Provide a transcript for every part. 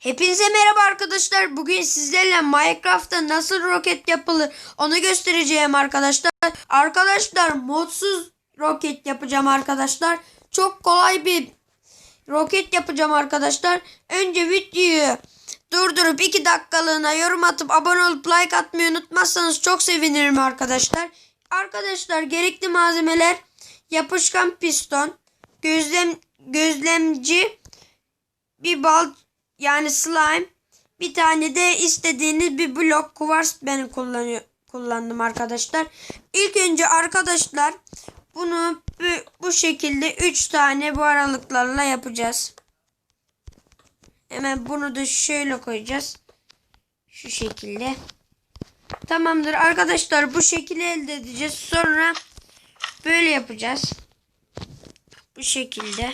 Hepinize merhaba arkadaşlar. Bugün sizlerle Minecraft'ta nasıl roket yapılır onu göstereceğim arkadaşlar. Arkadaşlar modsuz roket yapacağım arkadaşlar. Çok kolay bir roket yapacağım arkadaşlar. Önce videoyu durdurup 2 dakikalığına yorum atıp abone olup like atmayı unutmazsanız çok sevinirim arkadaşlar. Arkadaşlar gerekli malzemeler yapışkan piston, gözlem gözlemci, bir bal yani slime, bir tane de istediğiniz bir blok kuvars ben kullandım arkadaşlar. İlk önce arkadaşlar bunu bu, bu şekilde 3 tane bu aralıklarla yapacağız. Hemen bunu da şöyle koyacağız. Şu şekilde. Tamamdır arkadaşlar bu şekilde elde edeceğiz. Sonra böyle yapacağız. Bu şekilde.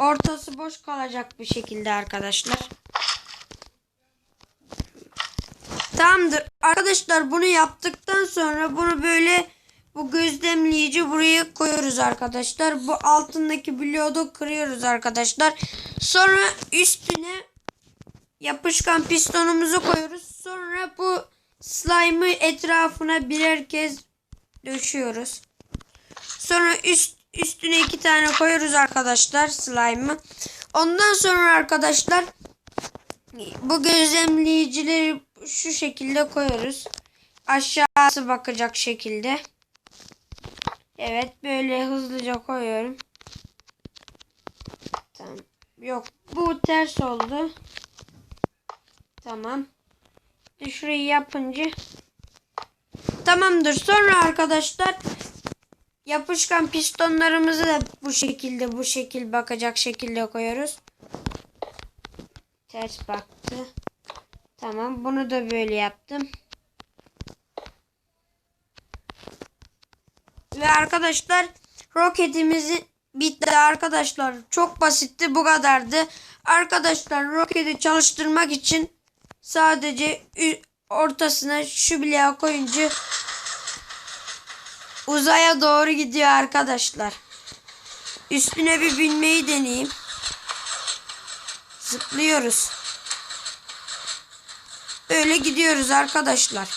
Ortası boş kalacak bir şekilde arkadaşlar. Tamamdır. Arkadaşlar bunu yaptıktan sonra bunu böyle bu gözlemleyici buraya koyuyoruz arkadaşlar. Bu altındaki bloğu kırıyoruz arkadaşlar. Sonra üstüne yapışkan pistonumuzu koyuyoruz. Sonra bu slime'ı etrafına birer kez döşüyoruz. Sonra üst üstüne iki tane koyuyoruz arkadaşlar slime'ı. Ondan sonra arkadaşlar bu gözlemleyicileri şu şekilde koyuyoruz. Aşağısı bakacak şekilde. Evet böyle hızlıca koyuyorum. Tamam. Yok bu ters oldu. Tamam. Şurayı yapınca Tamamdır. Sonra arkadaşlar yapışkan pistonlarımızı da bu şekilde bu şekil bakacak şekilde koyuyoruz. Ters baktı. Tamam. Bunu da böyle yaptım. Ve arkadaşlar roketimizi bitti arkadaşlar. Çok basitti. Bu kadardı. Arkadaşlar roketi çalıştırmak için sadece ortasına şu bileğe koyunca uzaya doğru gidiyor arkadaşlar. Üstüne bir binmeyi deneyeyim. Zıplıyoruz. Böyle gidiyoruz arkadaşlar.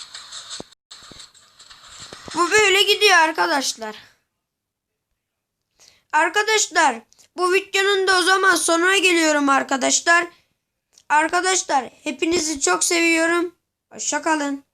Bu böyle gidiyor arkadaşlar. Arkadaşlar bu videonun da o zaman sonuna geliyorum arkadaşlar. Arkadaşlar hepinizi çok seviyorum. Hoşçakalın.